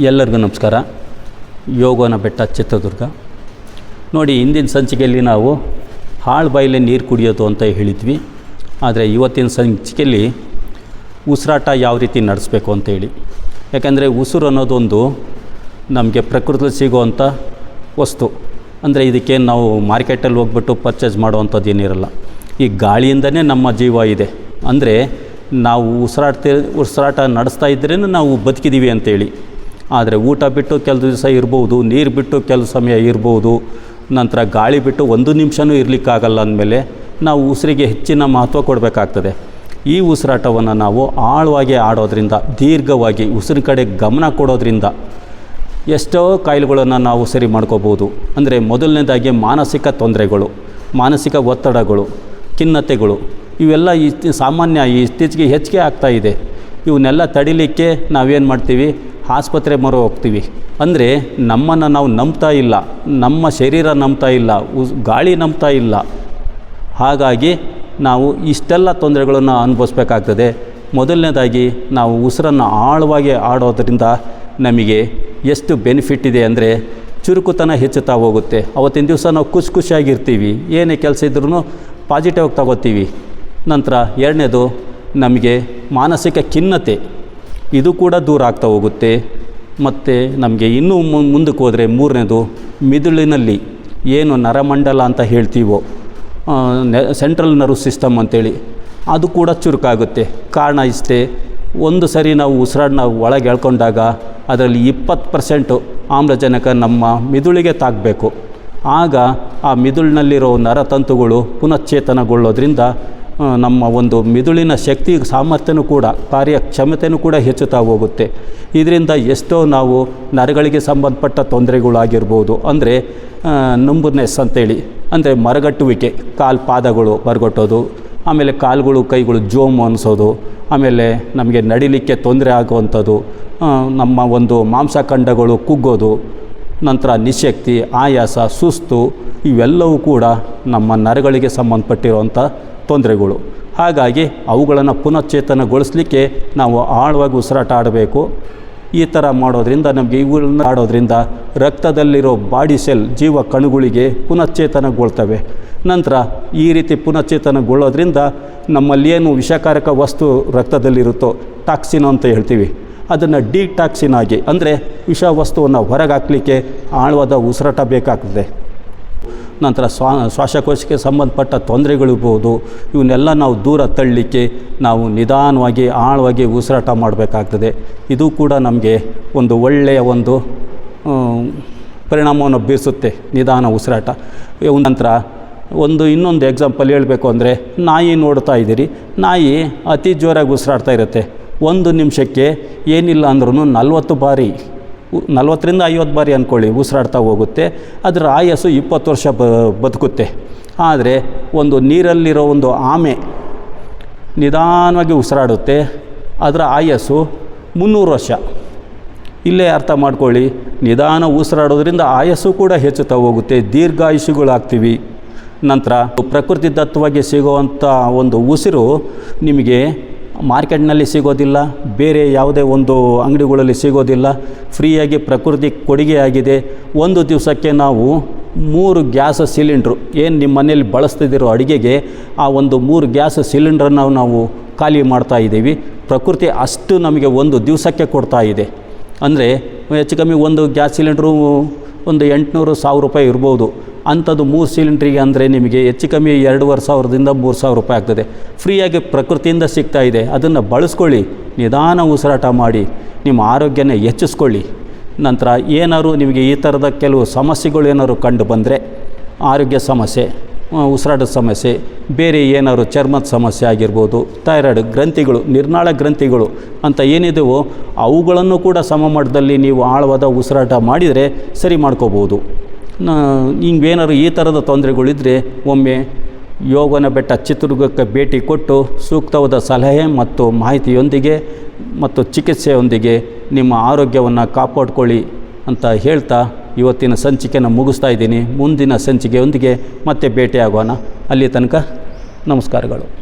ಎಲ್ಲರಿಗೂ ನಮಸ್ಕಾರ. ಯೋಗನ ಬೆಟ್ಟ ಚಿತ್ರದುರ್ಗ. ನೋಡಿ ಹಿಂದಿನ ಸಂಚಿಕೆಯಲ್ಲಿ ನಾವು ಹಾಳು ಬಾಯಿಲೆ ನೀರು ಕುಡಿಯೋದು ಅಂತ ಹೇಳಿದ್ವಿ. ಆದರೆ ಇವತ್ತಿನ ಸಂಚಿಕೆಯಲ್ಲಿ ಉಸಿರಾಟ ಯಾವ ರೀತಿ ನಡೆಸಬೇಕು ಅಂತೇಳಿ ಯಾಕೆಂದರೆ ಉಸಿರು ಅನ್ನೋದೊಂದು ನಮಗೆ ಪ್ರಕೃತಿಯಲ್ಲಿ ಸಿಗುವಂಥ ವಸ್ತು. ಅಂದರೆ ಇದಕ್ಕೆ ನಾವು ಮಾರ್ಕೆಟಲ್ಲಿ ಹೋಗ್ಬಿಟ್ಟು ಪರ್ಚೇಸ್ ಮಾಡುವಂಥದ್ದು ಏನಿರಲ್ಲ ಈ ಗಾಳಿಯಿಂದನೇ ನಮ್ಮ ಜೀವ ಇದೆ. ಅಂದರೆ ನಾವು ಉಸಿರಾಡ್ತಿ, ಉಸಿರಾಟ ನಡೆಸ್ತಾ ಇದ್ರೇ ನಾವು ಬದುಕಿದ್ದೀವಿ ಅಂತೇಳಿ ಆದರೆ ಊಟ ಬಿಟ್ಟು ಕೆಲವು ದಿವಸ ಇರ್ಬೋದು, ನೀರು ಬಿಟ್ಟು ಕೆಲವು ಸಮಯ ಇರ್ಬೋದು, ನಂತರ ಗಾಳಿ ಬಿಟ್ಟು ಒಂದು ನಿಮಿಷವೂ ಇರಲಿಕ್ಕಾಗಲ್ಲ ಅಂದಮೇಲೆ ನಾವು ಉಸಿರಿಗೆ ಹೆಚ್ಚಿನ ಮಹತ್ವ ಕೊಡಬೇಕಾಗ್ತದೆ. ಈ ಉಸಿರಾಟವನ್ನು ನಾವು ಆಳವಾಗಿ ಆಡೋದ್ರಿಂದ, ದೀರ್ಘವಾಗಿ ಉಸಿರಿನ ಕಡೆ ಗಮನ ಕೊಡೋದ್ರಿಂದ ಎಷ್ಟೋ ಕಾಯಿಲೆಗಳನ್ನು ನಾವು ಸರಿ ಮಾಡ್ಕೋಬೋದು. ಅಂದರೆ ಮೊದಲನೇದಾಗಿ ಮಾನಸಿಕ ತೊಂದರೆಗಳು, ಮಾನಸಿಕ ಒತ್ತಡಗಳು, ಖಿನ್ನತೆಗಳು, ಇವೆಲ್ಲ ಈ ಸಾಮಾನ್ಯ ಇತ್ತೀಚೆಗೆ ಹೆಚ್ಚಿಗೆ ಆಗ್ತಾ ಇದೆ. ಇವನ್ನೆಲ್ಲ ತಡಿಲಿಕ್ಕೆ ನಾವೇನು ಮಾಡ್ತೀವಿ? ಆಸ್ಪತ್ರೆ ಮೊರೆ ಹೋಗ್ತೀವಿ. ಅಂದರೆ ನಮ್ಮನ್ನು ನಾವು ನಂಬ್ತಾ ಇಲ್ಲ, ನಮ್ಮ ಶರೀರ ನಂಬ್ತಾ ಇಲ್ಲ, ಉಸ್ ಗಾಳಿ ನಂಬ್ತಾ ಇಲ್ಲ. ಹಾಗಾಗಿ ನಾವು ಇಷ್ಟೆಲ್ಲ ತೊಂದರೆಗಳನ್ನು ಅನುಭವಿಸ್ಬೇಕಾಗ್ತದೆ. ಮೊದಲನೇದಾಗಿ ನಾವು ಉಸಿರನ್ನು ಆಳವಾಗಿ ಆಡೋದ್ರಿಂದ ನಮಗೆ ಎಷ್ಟು ಬೆನಿಫಿಟ್ ಇದೆ ಅಂದರೆ ಚುರುಕುತನ ಹೆಚ್ಚುತ್ತಾ ಹೋಗುತ್ತೆ. ಅವತ್ತಿನ ದಿವಸ ನಾವು ಖುಷಿ ಖುಷಿಯಾಗಿರ್ತೀವಿ. ಏನೇ ಕೆಲಸ ಇದ್ರೂ ಪಾಸಿಟಿವ್ ತಗೋತೀವಿ. ನಂತರ ಎರಡನೇದು ನಮಗೆ ಮಾನಸಿಕ ಖಿನ್ನತೆ. ಇದು ಕೂಡ ದೂರ ಆಗ್ತಾ ಹೋಗುತ್ತೆ. ಮತ್ತು ನಮಗೆ ಇನ್ನೂ ಮುಂದಕ್ಕೆ ಹೋದರೆ ಮೂರನೇದು ಮಿದುಳಿನಲ್ಲಿ ಏನು ನರಮಂಡಲ ಅಂತ ಹೇಳ್ತೀವೋ ಸೆಂಟ್ರಲ್ ನರ್ವ್ ಸಿಸ್ಟಮ್ ಅಂತೇಳಿ, ಅದು ಕೂಡ ಚುರುಕಾಗುತ್ತೆ. ಕಾರಣ ಇಷ್ಟೇ, ಒಂದು ಸರಿ ನಾವು ಉಸಿರಾಡನ್ನ ಒಳಗೆ ಎಳ್ಕೊಂಡಾಗ ಅದರಲ್ಲಿ ಇಪ್ಪತ್ತು ಪರ್ಸೆಂಟು ಆಮ್ಲಜನಕ ನಮ್ಮ ಮಿದುಳಿಗೆ ತಾಕಬೇಕು. ಆಗ ಆ ಮಿದುಳಿನಲ್ಲಿರೋ ನರತಂತುಗಳು ಪುನಶ್ಚೇತನಗೊಳ್ಳೋದ್ರಿಂದ ನಮ್ಮ ಒಂದು ಮಿದುಳಿನ ಶಕ್ತಿ ಸಾಮರ್ಥ್ಯನೂ ಕೂಡ ಕಾರ್ಯಕ್ಷಮತೆಯೂ ಕೂಡ ಹೆಚ್ಚುತ್ತಾ ಹೋಗುತ್ತೆ. ಇದರಿಂದ ಎಷ್ಟೋ ನಾವು ನರಗಳಿಗೆ ಸಂಬಂಧಪಟ್ಟ ತೊಂದರೆಗಳಾಗಿರ್ಬೋದು. ಅಂದರೆ ನಂಬರ್ನೆಸ್ ಅಂತೇಳಿ. ಅಂದರೆ ಮರಗಟ್ಟುವಿಕೆ, ಕಾಲು ಪಾದಗಳು ಮರಗಟ್ಟೋದು ಆಮೇಲೆ ಕಾಲುಗಳು, ಕೈಗಳು ಜೋಮು ಅನಿಸೋದು, ಆಮೇಲೆ ನಮಗೆ ನಡಿಲಿಕ್ಕೆ ತೊಂದರೆ ಆಗುವಂಥದ್ದು ನಮ್ಮ ಒಂದು ಮಾಂಸಖಂಡಗಳು ಕುಗ್ಗೋದು, ನಂತರ ನಿಶಕ್ತಿ, ಆಯಾಸ, ಸುಸ್ತು, ಇವೆಲ್ಲವೂ ಕೂಡ ನಮ್ಮ ನರಗಳಿಗೆ ಸಂಬಂಧಪಟ್ಟಿರುವಂಥ ತೊಂದರೆಗಳು. ಹಾಗಾಗಿ ಅವುಗಳನ್ನು ಪುನಶ್ಚೇತನಗೊಳಿಸಲಿಕ್ಕೆ ನಾವು ಆಳವಾಗಿ ಉಸಿರಾಟ ಆಡಬೇಕು ಈ ಥರ ಮಾಡೋದ್ರಿಂದ ನಮಗೆ ಇವುಗಳನ್ನ ಆಡೋದ್ರಿಂದ ರಕ್ತದಲ್ಲಿರೋ ಬಾಡಿ ಸೆಲ್ ಜೀವ ಕಣುಗಳಿಗೆ ಪುನಶ್ಚೇತನಗೊಳ್ತವೆ ನಂತರ ಈ ರೀತಿ ಪುನಶ್ಚೇತನಗೊಳ್ಳೋದ್ರಿಂದ ನಮ್ಮಲ್ಲಿ ಏನು ವಿಷಕಾರಕ ವಸ್ತು ರಕ್ತದಲ್ಲಿರುತ್ತೋ ಟಾಕ್ಸಿನ್ ಅಂತ ಹೇಳ್ತೀವಿ. ಅದನ್ನು ಡಿಟಾಕ್ಸಿನ್ ಆಗಿ, ಅಂದರೆ ವಿಷ ವಸ್ತುವನ್ನು ಹೊರಗೆ ಹಾಕಲಿಕ್ಕೆ ಆಳವಾದ ಉಸಿರಾಟ ಬೇಕಾಗ್ತದೆ. ನಂತರ ಶ್ವಾಸಕೋಶಕ್ಕೆ ಸಂಬಂಧಪಟ್ಟ ತೊಂದರೆಗಳಿರ್ಬೋದು ಇವನ್ನೆಲ್ಲ ನಾವು ದೂರ ತಳ್ಳಲಿಕ್ಕೆ ನಾವು ನಿಧಾನವಾಗಿ, ಆಳವಾಗಿ ಉಸಿರಾಟ ಮಾಡಬೇಕಾಗ್ತದೆ. ಇದು ಕೂಡ ನಮಗೆ ಒಂದು ಒಳ್ಳೆಯ ಒಂದು ಪರಿಣಾಮವನ್ನು ಬೀರಿಸುತ್ತೆ ನಿಧಾನ ಉಸಿರಾಟ. ನಂತರ ಒಂದು ಇನ್ನೊಂದು ಎಕ್ಸಾಂಪಲ್ ಹೇಳಬೇಕು ಅಂದರೆ, ನಾಯಿ ನೋಡ್ತಾ ಇದ್ದೀರಿ, ನಾಯಿ ಅತಿ ಜೋರಾಗಿ ಉಸಿರಾಡ್ತಾ ಇರುತ್ತೆ. ಒಂದು ನಿಮಿಷಕ್ಕೆ ಏನಿಲ್ಲ ಅಂದ್ರೂ ನಲ್ವತ್ತು ಬಾರಿ ನಲ್ವತ್ತರಿಂದ ಐವತ್ತು ಬಾರಿ ಅಂದ್ಕೊಳ್ಳಿ, ಉಸಿರಾಡ್ತಾ ಹೋಗುತ್ತೆ. ಅದರ ಆಯಸ್ಸು ಇಪ್ಪತ್ತು ವರ್ಷ ಬ, ಬದುಕುತ್ತೆ. ಆದರೆ ಒಂದು ನೀರಲ್ಲಿರೋ ಒಂದು ಆಮೆ ನಿಧಾನವಾಗಿ ಉಸಿರಾಡುತ್ತೆ. ಅದರ ಆಯಸ್ಸು ಮುನ್ನೂರು ವರ್ಷ. ಇಲ್ಲೇ ಅರ್ಥ ಮಾಡ್ಕೊಳ್ಳಿ, ನಿಧಾನ ಉಸಿರಾಡೋದ್ರಿಂದ ಆಯಸ್ಸು ಕೂಡ ಹೆಚ್ಚುತ್ತಾ ಹೋಗುತ್ತೆ ದೀರ್ಘಾಯುಷುಗಳಾಗ್ತೀವಿ ನಂತರ ಪ್ರಕೃತಿ ದತ್ತವಾಗಿ ಸಿಗುವಂಥ ಒಂದು ಉಸಿರು ನಿಮಗೆ ಮಾರ್ಕೆಟ್ನಲ್ಲಿ ಸಿಗೋದಿಲ್ಲ, ಬೇರೆ ಯಾವುದೇ ಒಂದು ಅಂಗಡಿಗಳಲ್ಲಿ ಸಿಗೋದಿಲ್ಲ, ಫ್ರೀಯಾಗಿ ಪ್ರಕೃತಿ ಕೊಡುಗೆಯಾಗಿದೆ. ಒಂದು ದಿವಸಕ್ಕೆ ನಾವು ಮೂರು ಗ್ಯಾಸ್ ಸಿಲಿಂಡ್ರು, ಏನು ನಿಮ್ಮ ಮನೇಲಿ ಬಳಸ್ತಿದ್ದಿರೋ ಅಡುಗೆಗೆ ಆ ಒಂದು ಮೂರು ಗ್ಯಾಸ್ ಸಿಲಿಂಡ್ರನ್ನು ನಾವು ಖಾಲಿ ಮಾಡ್ತಾ ಇದ್ದೀವಿ. ಪ್ರಕೃತಿ ಅಷ್ಟು ನಮಗೆ ಒಂದು ದಿವಸಕ್ಕೆ ಕೊಡ್ತಾ ಇದೆ. ಅಂದರೆ ಹೆಚ್ಚು ಕಮ್ಮಿ ಒಂದು ಗ್ಯಾಸ್ ಸಿಲಿಂಡ್ರು ಒಂದು ಎಂಟುನೂರು, ಸಾವಿರ ರೂಪಾಯಿ ಇರ್ಬೋದು. ಅಂಥದ್ದು ಮೂರು ಸಿಲಿಂಡ್ರಿಗೆ ಅಂದರೆ ನಿಮಗೆ ಹೆಚ್ಚು ಕಮ್ಮಿ ಎರಡೂವರೆ ಸಾವಿರದಿಂದ ಮೂರು ಸಾವಿರ ರೂಪಾಯಿ ಆಗ್ತದೆ. ಫ್ರೀಯಾಗಿ ಪ್ರಕೃತಿಯಿಂದ ಸಿಗ್ತಾ ಇದೆ. ಅದನ್ನು ಬಳಸ್ಕೊಳ್ಳಿ. ನಿಧಾನ ಉಸಿರಾಟ ಮಾಡಿ. ನಿಮ್ಮ ಆರೋಗ್ಯನ ಹೆಚ್ಚಿಸ್ಕೊಳ್ಳಿ. ನಂತರ ಏನಾದ್ರು ನಿಮಗೆ ಈ ಥರದ ಕೆಲವು ಸಮಸ್ಯೆಗಳು ಏನಾದ್ರು ಕಂಡು ಬಂದರೆ, ಆರೋಗ್ಯ ಸಮಸ್ಯೆ ಉಸಿರಾಟದ ಸಮಸ್ಯೆ, ಬೇರೆ ಏನಾದ್ರು ಚರ್ಮದ ಸಮಸ್ಯೆ ಆಗಿರ್ಬೋದು, ಥೈರಾಯ್ಡ್ ಗ್ರಂಥಿಗಳು, ನಿರ್ನಾಳ ಗ್ರಂಥಿಗಳು ಅಂತ ಏನಿದೆವೋ ಅವುಗಳನ್ನು ಕೂಡ ಸಮಮಟ್ಟದಲ್ಲಿ ನೀವು ಆಳವಾದ ಉಸಿರಾಟ ಮಾಡಿದರೆ ಸರಿ ಮಾಡ್ಕೋಬೋದು. ಹಿಂಗೇನಾದ್ರು ಈ ಥರದ ತೊಂದರೆಗಳಿದ್ದರೆ ಒಮ್ಮೆ ಯೋಗನ ಬೆಟ್ಟ ಚಿತ್ರದುರ್ಗಕ್ಕೆ ಭೇಟಿ ಕೊಟ್ಟು ಸೂಕ್ತವಾದ ಸಲಹೆ ಮತ್ತು ಮಾಹಿತಿಯೊಂದಿಗೆ ಮತ್ತು ಚಿಕಿತ್ಸೆಯೊಂದಿಗೆ ನಿಮ್ಮ ಆರೋಗ್ಯವನ್ನು ಕಾಪಾಡಿಕೊಳ್ಳಿ ಅಂತ ಹೇಳ್ತಾ ಇವತ್ತಿನ ಸಂಚಿಕೆಯನ್ನು ಮುಗಿಸ್ತಾ ಇದ್ದೀನಿ. ಮುಂದಿನ ಸಂಚಿಕೆಯೊಂದಿಗೆ ಮತ್ತೆ ಭೇಟಿಯಾಗೋಣ. ಅಲ್ಲಿ ತನಕ ನಮಸ್ಕಾರಗಳು.